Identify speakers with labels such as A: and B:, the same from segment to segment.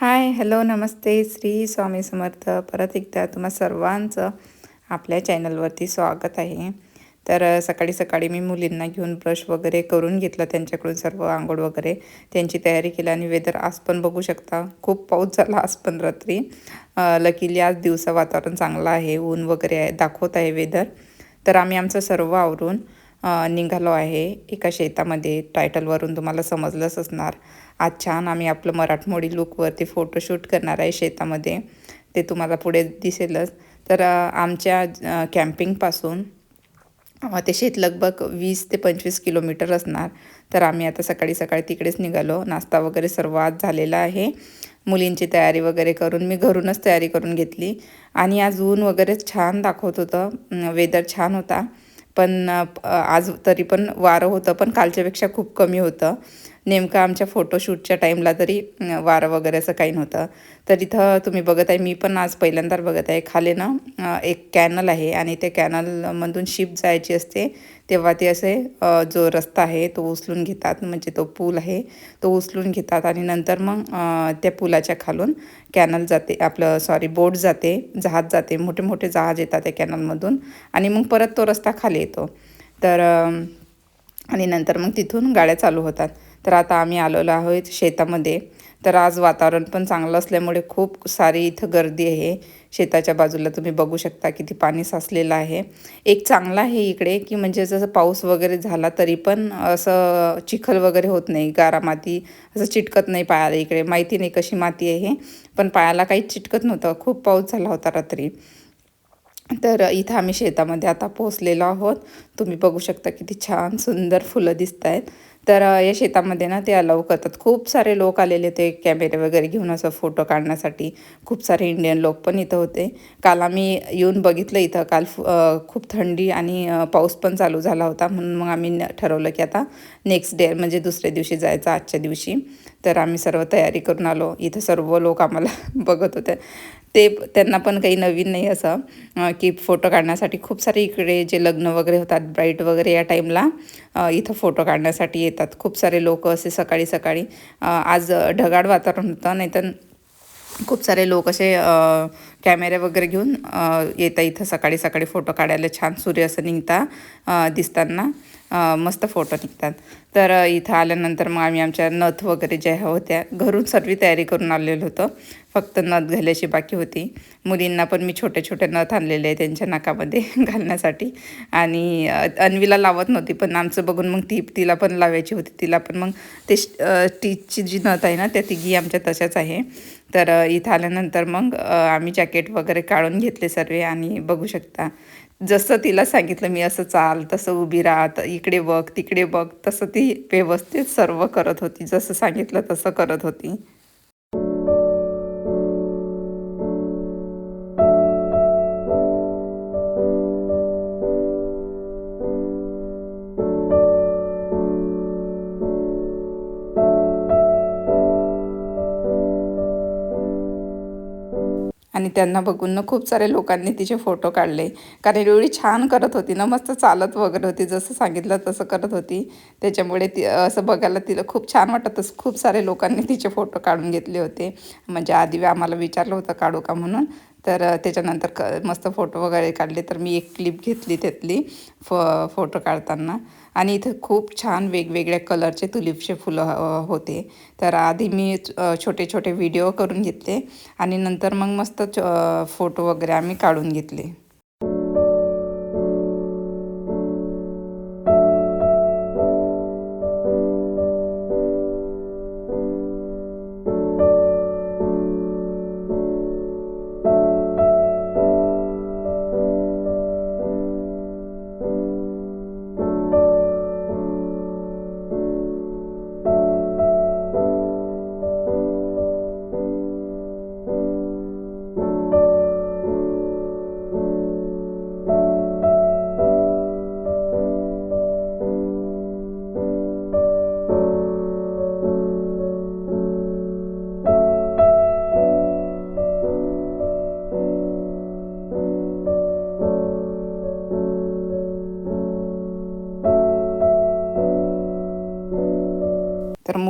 A: Hi hello नमस्ते श्री स्वामी समर्थ. परत एकदा तुम्हा सर्वांचं आपल्या चॅनलवरती स्वागत आहे. तर सकाळी सकाळी मी मुलींना घेऊन ब्रश वगैरे करून घेतलं त्यांच्याकडून सर्व आंघोळ वगैरे त्यांची तयारी केली आणि वेदर आज पण बघू शकता. खूप पाऊस झाला आज पण रात्री. लकीली आज दिवसा वातावरण चांगलं आहे ऊन वगैरे आहे दाखवत आहे वेदर. तर आम्ही आमचं सर्व आवरून निघालो आहे. एका शेतामध्ये टायटलवरून तुम्हाला समजलंच असणार. आज छान आम्ही आपलं मराठमोडी लुकवरती फोटोशूट करणार आहे शेतामध्ये. ते तुम्हाला पुढे दिसेलच. तर आमच्या कॅम्पिंगपासून ते शेत लगभग वीस ते पंचवीस किलोमीटर असणार. तर आम्ही आता सकाळी सकाळी तिकडेच निघालो. नाश्ता वगैरे सर्व आज झालेला आहे. मुलींची तयारी वगैरे करून मी घरूनच तयारी करून घेतली. आणि आज ऊन वगैरे छान दाखवत होतं. वेदर छान होता. पण आज तरी पण वारं होतं पण कालच्यापेक्षा खूप कमी होतं. नेमकं आमच्या फोटोशूटच्या टाईमला तरी वारं वगैरे असं काही नव्हतं. तर इथं तुम्ही बघत आहे मी पण आज पहिल्यांदा बघत आहे. खाली ना एक कॅनल आहे आणि त्या कॅनलमधून शिप जायची असते तेव्हा ते असे जो रस्ता आहे तो उचलून घेतात. म्हणजे तो पूल आहे तो उचलून घेतात आणि नंतर मग त्या पुलाच्या खालून कॅनल जाते आपलं सॉरी बोट जाते जहाज जाते मोठे मोठे जहाज येतात त्या कॅनलमधून आणि मग परत तो रस्ता खाली येतो. तर आणि नंतर मग तिथून गाड्या चालू होतात. तर आता आम्ही आलेलो आहोत शेतामध्ये. तर आज वातावरण पण चांगलं असल्यामुळे खूप सारी इथं गर्दी आहे. शेताच्या बाजूला तुम्ही बघू शकता किती पाणी साचलेलं आहे. एक चांगला आहे इकडे की म्हणजे जसं पाऊस वगैरे झाला तरी पण असं चिखल वगैरे होत नाही. गारा माती असं चिटकत नाही पायाला इकडे. माहिती नाही कशी माती आहे. पण पायाला काहीच चिटकत नव्हतं. खूप पाऊस झाला होता रात्री. तर इथं आम्ही शेतामध्ये आता पोचलेलो आहोत. तुम्ही बघू शकता किती छान सुंदर फुलं दिसत आहेत तर या शेतामध्ये ना ते अलाव करतात. खूप सारे लोक आलेले ते कॅमेरे वगैरे घेऊन असं फोटो काढण्यासाठी. खूप सारे इंडियन लोक पण इथं होते. काल आम्ही येऊन बघितलं इथं. काल खूप थंडी आणि पाऊस पण चालू झाला होता. म्हणून मग आम्ही ठरवलं की आता नेक्स्ट डे म्हणजे दुसऱ्या दिवशी जायचं आजच्या दिवशी. तर आम्ही सर्व तयारी करून आलो. इथं सर्व लोक आम्हाला बघत होते. ते त्यांना पण काही नवीन नाही असं की फोटो काढण्यासाठी. खूप सारे इकडे जे लग्न वगैरे होतात ब्राईट वगैरे या टाईमला इथं फोटो काढण्यासाठी येतात. खूप सारे लोक असे सकाळी सकाळी आज ढगाळ वातावरण होतं नाही तर खूप सारे लोक असे कॅमेरे वगैरे घेऊन येतात इथं सकाळी सकाळी फोटो काढायला छान सूर्य असं निघता दिसताना. मस्त फोटो निघतात. तर इथं आल्यानंतर मग आम्ही आमच्या नथ वगैरे ज्या होत्या घरून सर्व तयारी करून आलेलं होतं. फक्त नथ घालायची बाकी होती. मुलींना पण मी छोटे छोटे नथ आणलेले आहे त्यांच्या नाकामध्ये घालण्यासाठी. आणि अन्वीला लावत नव्हती पण आमचं बघून मग ती तिला पण लावायची होती. तिला पण मग ते स्टीचची जी नथ आहे ना त्या तिघी आमच्या तशाच आहे. तर इथं आल्यानंतर मग आम्ही जॅकेट वगैरे काढून घेतले सर्व आणि बघू शकता. जसं तिला सांगितलं मी असं चाल तसं उभी राहत इकडे बघ तिकडे बघ तसं ती व्यवस्थित सर्व करत होती. जसं सांगितलं तसं करत होती. आणि त्यांना बघून ना खूप सारे लोकांनी तिचे फोटो काढले. कारण एवढी छान करत होती ना मस्त चालत वगैरे होती जसं सांगितलं तसं करत होती. त्याच्यामुळे ती असं बघायला तिला खूप छान वाटत खूप सारे लोकांनी तिचे फोटो काढून घेतले होते. म्हणजे आधी आम्हाला विचारलं होतं काढू का? म्हणून. तर त्याच्यानंतर क मस्त फोटो वगैरे काढले. तर मी एक क्लिप घेतली त्यातली फ फोटो काढताना. आणि इथं खूप छान वेगवेगळ्या कलरचे तुलिपचे फुलं होते. तर आधी मी छोटे छोटे व्हिडिओ करून घेतले आणि नंतर मग मस्त फोटो वगैरे आम्ही काढून घेतले.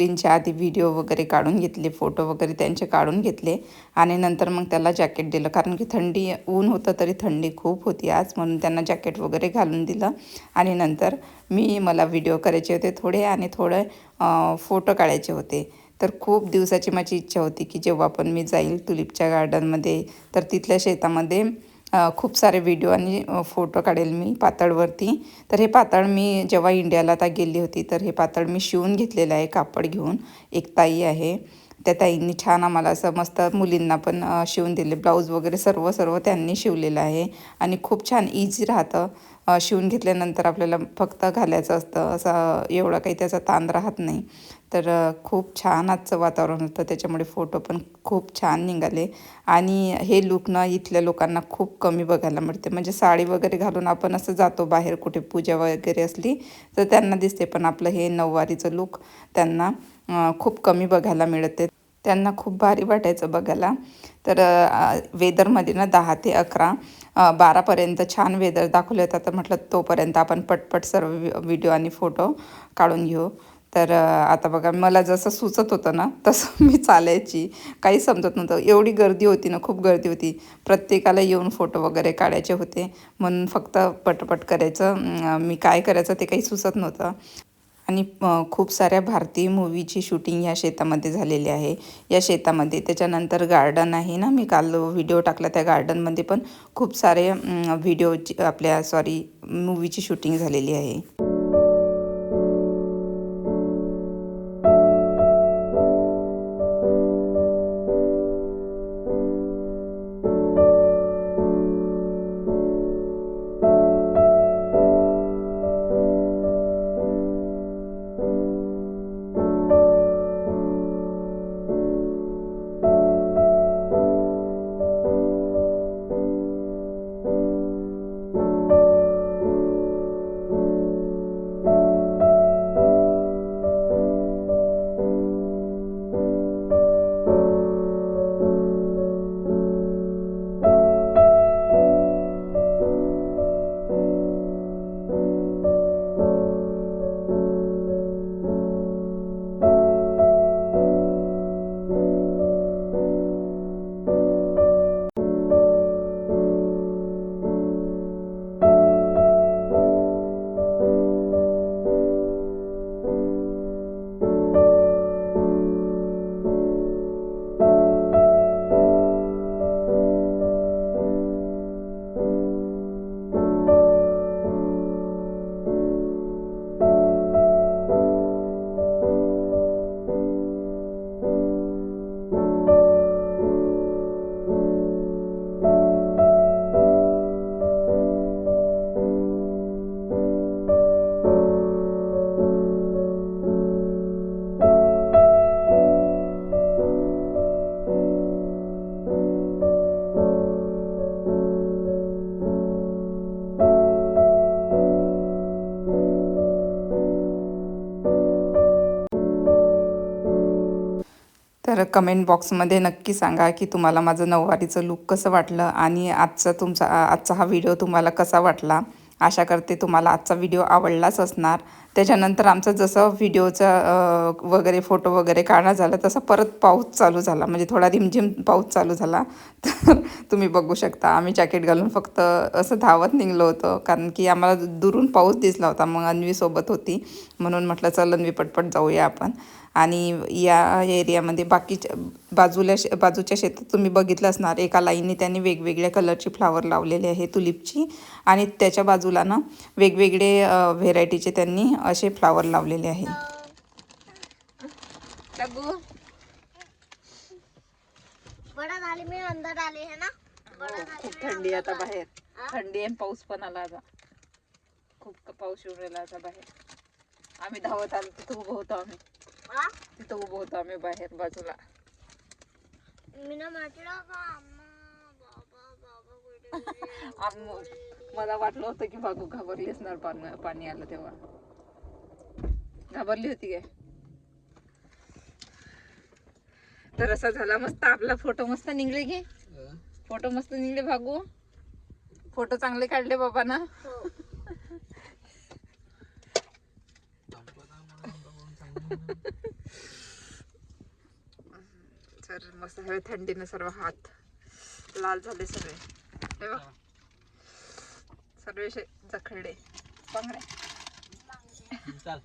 A: मुलींच्या आधी व्हिडिओ वगैरे काढून घेतले फोटो वगैरे त्यांचे काढून घेतले आणि नंतर मग त्याला जॅकेट दिलं. कारण की थंडी ऊन होतं तरी थंडी खूप होती आज म्हणून त्यांना जॅकेट वगैरे घालून दिलं. आणि नंतर मी मला व्हिडिओ करायचे होते थोडे आणि थोडे फोटो काढायचे होते. तर खूप दिवसाची माझी इच्छा होती की जेव्हा पण मी जाईल तुलिपच्या गार्डनमध्ये तर तिथल्या शेतामध्ये खूप सारे व्हिडिओ आणि फोटो काढेल मी पातळवरती. तर हे पातळ मी जेव्हा इंडियाला आता गेली होती तर हे पातळ मी शिवून घेतलेलं आहे कापड घेऊन. एक ताई आहे. त्या ताईंनी छान आम्हाला असं मस्त मुलींना पण शिवून दिले. ब्लाऊज वगैरे सर्व सर्व त्यांनी शिवलेलं आहे. आणि खूप छान इझी राहतं. शिवून घेतल्यानंतर आपल्याला फक्त घालायचं असतं असं एवढं काही त्याचा ताण राहत नाही. तर खूप छान आजचं वातावरण होतं. त्याच्यामुळे फोटो पण खूप छान निघाले. आणि हे लुक ना इथल्या लोकांना खूप कमी बघायला मिळते. म्हणजे साडी वगैरे घालून आपण असं जातो बाहेर कुठे पूजा वगैरे असली तर त्यांना दिसते. पण आपलं हे नऊवारीचं लुक त्यांना खूप कमी बघायला मिळते. त्यांना खूप भारी वाटायचं बघायला. तर वेदरमध्ये ना दहा ते अकरा बारापर्यंत छान वेदर दाखवले होता. तर म्हटलं तोपर्यंत आपण पटपट सर्व व्हिडिओ आणि फोटो काढून घेऊ. तर आता बघा मला जसं सुचत होतं ना तसं मी चालायची. काही समजत नव्हतं. एवढी गर्दी होती ना खूप गर्दी होती. प्रत्येकाला येऊन फोटो वगैरे काढायचे होते. म्हणून फक्त पटपट करायचं. मी काय करायचं ते काही सुचत नव्हतं. आणि खूप साऱ्या भारतीय मूवीची शूटिंग या शेतामध्ये झालेली आहे. या शेतामध्ये त्याच्यानंतर गार्डन आहे ना मी काल व्हिडिओ टाकला त्या गार्डनमध्ये पण खूप सारे व्हिडिओची आपल्या सॉरी मूवीची शूटिंग झालेली आहे. तर कमेंट बॉक्समध्ये नक्की सांगा की तुम्हाला माझं नऊवारीचं लुक कसं वाटलं आणि आजचा तुमचा आजचा हा व्हिडिओ तुम्हाला कसा वाटला. आशा करते तुम्हाला आजचा व्हिडिओ आवडलाच असणार. त्याच्यानंतर आमचं जसं व्हिडिओचा वगैरे फोटो वगैरे काढणं झालं तसं परत पाऊस चालू झाला. म्हणजे थोडा रिमझिम पाऊस चालू झाला. तर तुम्ही बघू शकता. आम्ही जॅकेट घालून फक्त असं धावत निघलो होतो. कारण की आम्हाला दुरून पाऊस दिसला होता. मग अन्वीसोबत होती. म्हणून म्हटलं चल अन्वी पटपट जाऊया आपण. आणि या एरियामध्ये बाकीच्या बाजूला शे बाजूच्या शेतात तुम्ही बघितलं असणार एका लाईनने त्यांनी वेगवेगळ्या कलरची फ्लावर लावलेले आहे तुलिपची. आणि त्याच्या बाजूला ना वेगवेगळे व्हेरायटीचे त्यांनी असे फ्लावर लावलेले आहे.
B: बड़ा थाली में अंदर डाले है ना? बड़ा थाली
A: खूप थंडी आता बाहेर. थंडी आणि पाऊस पण आला आता. खूप पाऊस येऊन राहिला आता बाहेर. आम्ही धावत आलो तिथं उभं होतो आम्ही? तिथं उभं होतो आम्ही बाहेर बाजूला. मला वाटलं होतं की बागू घाबरली असणार पाणी पाणी आलं तेव्हा. घाबरली होती काय तर असा झाला मस्त आपला फोटो. मस्त निघले घे. फोटो मस्त निघले भागू. फोटो चांगले काढले बाबा ना तर मस्त हवे थंडीनं सर्व हात लाल झाले सगळे. हे सर्व जखडले. बांगड्या
C: चाल.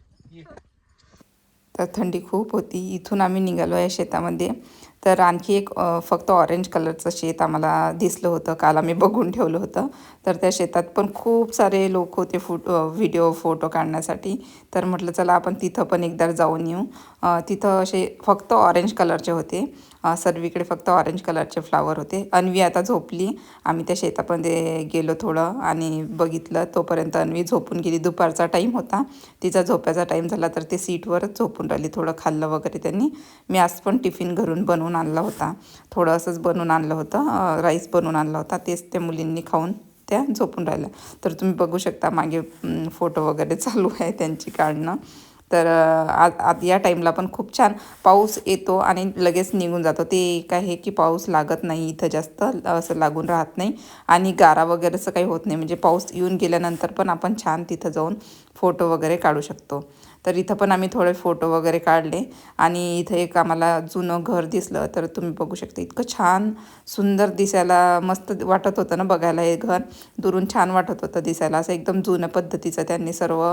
A: तर थंडी खूप होती. इथून आम्ही निघालो आहे शेतामध्ये. तर आणखी एक फक्त ऑरेंज कलरचं शेत आम्हाला दिसलं होतं. काल आम्ही बघून ठेवलं होतं. तर त्या शेतात पण खूप सारे लोक होते फोटो व्हिडिओ फोटो काढण्यासाठी. तर म्हटलं चला आपण तिथं पण एकदा जाऊन येऊ. तिथं असे फक्त ऑरेंज कलरचे होते. सर्वीकडे फक्त ऑरेंज कलरचे फ्लावर होते. अन्वी आता झोपली. आम्ही त्या शेतामध्ये गेलो थोडं आणि बघितलं. तोपर्यंत अन्वी झोपून गेली. दुपारचा टाईम होता. तिचा झोपायचा टाईम झाला तर ती सीटवरच झोपून राहिली. थोडं खाल्लं वगैरे त्यांनी. मी आज पण टिफिन घरून बनवून आणला होता. थोडं असंच बनवून आणलं होतं. राईस बनवून आणला होता. तेच त्या मुलींनी खाऊन त्या झोपून राहिल्या. तर तुम्ही बघू शकता मागे फोटो वगैरे चालू आहे त्यांची काढणं. तर अं, आज या टाईमला पण खूप छान पाऊस येतो आणि लगेच निघून जातो. ते एक आहे की पाऊस लागत नाही इथं जास्त असं लागून राहत नाही आणि गारा वगैरेचं काही होत नाही. म्हणजे पाऊस येऊन गेल्यानंतर पण आपण छान तिथं जाऊन फोटो वगैरे काढू शकतो. तर इथं पण आम्ही थोडे फोटो वगैरे काढले. आणि इथं एक आम्हाला जुनं घर दिसलं तर तुम्ही बघू शकता. इतकं छान सुंदर दिसायला मस्त वाटत होतं ना बघायला हे घर. दुरून छान वाटत होतं दिसायला. असं एकदम जुन्या पद्धतीचं त्यांनी सर्व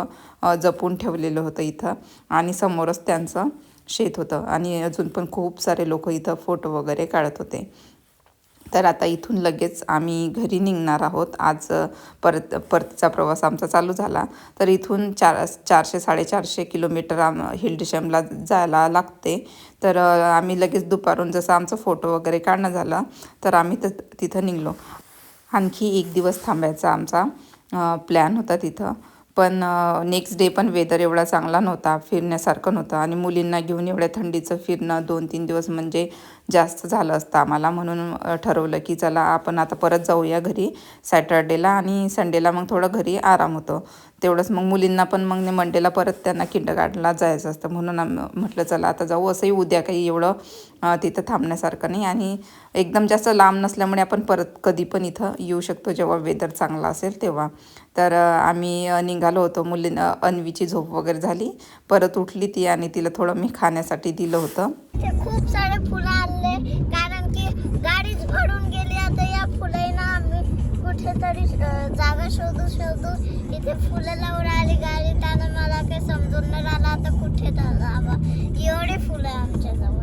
A: जपून ठेवलेलं होतं इथं. आणि समोरच त्यांचं शेत होतं. आणि अजून पण खूप सारे लोक इथं फोटो वगैरे काढत होते. तर आता इथून लगेच आम्ही घरी निघणार आहोत. आज परत परतीचा प्रवास आमचा चालू झाला. तर इथून चार चारशे साडेचारशे किलोमीटर आम हिलडिशमला जायला लागते. तर आम्ही लगेच दुपारून जसं आमचं फोटो वगैरे काढणं झाला तर आम्ही त तिथं निघलो. आणखी एक दिवस थांबायचा आमचा प्लॅन होता तिथं. पण नेक्स्ट डे पण वेदर एवढा चांगला नव्हता फिरण्यासारखं नव्हतं. आणि मुलींना घेऊन एवढ्या थंडीचं फिरणं दोन तीन दिवस म्हणजे जास्त झालं असतं आम्हाला. म्हणून ठरवलं की चला आपण आता परत जाऊया घरी सॅटर्डेला आणि संडेला मग थोडं घरी आराम होतो. तेवढंच मग मुलींना पण मग मंडेला परत त्यांना किंडगार्डनला जायचं असतं. म्हणून म्हटलं चला आता जाऊ असंही उद्या काही एवढं तिथं थांबण्यासारखं नाही. आणि एकदम जास्त लांब नसल्यामुळे आपण परत कधी पण इथं येऊ शकतो जेव्हा वेदर चांगला असेल तेव्हा. तर आम्ही निघालो होतो. मुलींना अन्वीची झोप वगैरे झाली. परत उठली ती आणि तिला थोडं मी खाण्यासाठी दिलं होतं.
B: खूप सारे फुलं आणले. कारण की गाडीच भरून गेली. आता या फुलांना आम्ही कुठेतरी जागा शोधू शोधू इथे फुलं लावून आली गाडी त्यानं मला काही समजून नाही राहिलं. आता कुठे जावा एवढे फुलं आहे आमच्याजवळ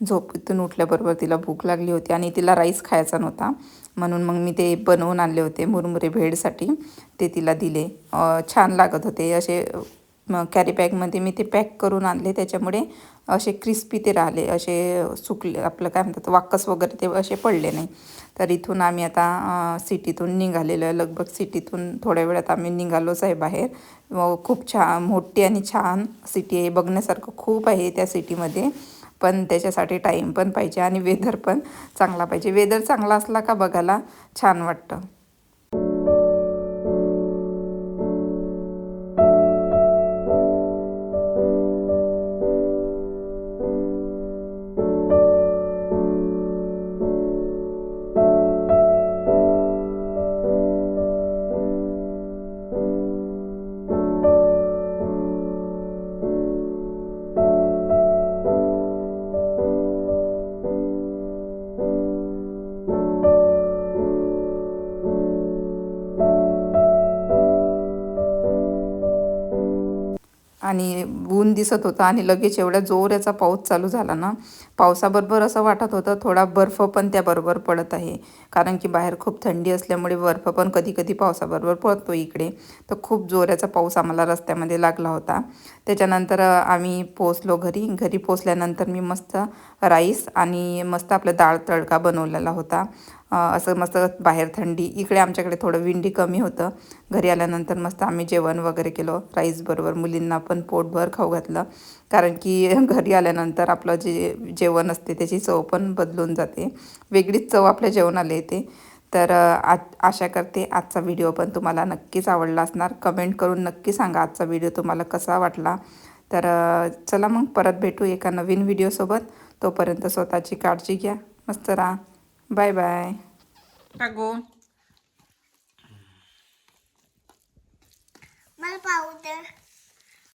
A: झोपेतून उठल्याबरोबर तिला भूक लागली होती आणि तिला राईस खायचा नव्हता. म्हणून मग मी ते बनवून आणले होते मुरमुरे भेडसाठी. ते तिला दिले. छान लागत होते. असे कॅरी बॅगमध्ये मी ते पॅक करून आणले. त्याच्यामुळे असे क्रिस्पी ते राहिले. असे सुकले आपलं काय म्हणतात वाकस वगैरे ते असे पडले नाही. तर इथून आम्ही आता सिटीतून निघालेलो. आहे लगभग सिटीतून थोड्या वेळात आम्ही निघालोच आहे बाहेर व खूप छान मोठी आणि छान सिटी आहे. बघण्यासारखं खूप आहे त्या सिटीमध्ये पण त्याच्यासाठी टाईम पण पाहिजे आणि वेदर पण चांगला पाहिजे. वेदर चांगला असला का बघायला छान वाटतं. दिसत होतं आणि लगेच एवढ्या जोराचा पाऊस चालू झाला ना पावसाबरोबर असं वाटत होतं थोडा बर्फ पण त्याबरोबर पडत आहे. कारण की बाहेर खूप थंडी असल्यामुळे बर्फ पण कधी कधी पावसाबरोबर पडतो इकडे. तर खूप जोराचा पाऊस आम्हाला रस्त्यामध्ये लागला होता. त्याच्यानंतर आम्ही पोचलो घरी. घरी पोचल्यानंतर मी मस्त राईस आणि मस्त आपला डाळ तडका बनवलेला होता. असं मस्त बाहेर थंडी इकडे आमच्याकडे थोडं विंडी कमी होतं. घरी आल्यानंतर मस्त आम्ही जेवण वगैरे केलं राईसबरोबर मुलींना पण पोटभर खाऊ घातलं. कारण की घरी आल्यानंतर आपलं जे जेवण असते त्याची चव पण बदलून जाते. वेगळीच चव आपल्या जेवणाला येते. तर आ आशा करते आजचा व्हिडिओ पण तुम्हाला नक्कीच आवडला असणार. कमेंट करून नक्की सांगा आजचा व्हिडिओ तुम्हाला कसा वाटला. तर चला मग परत भेटू एका नवीन व्हिडिओसोबत तोपर्यंत स्वतःची काळजी घ्या. मस्त राहा. Bye bye. कागो
B: मला पाहू दे.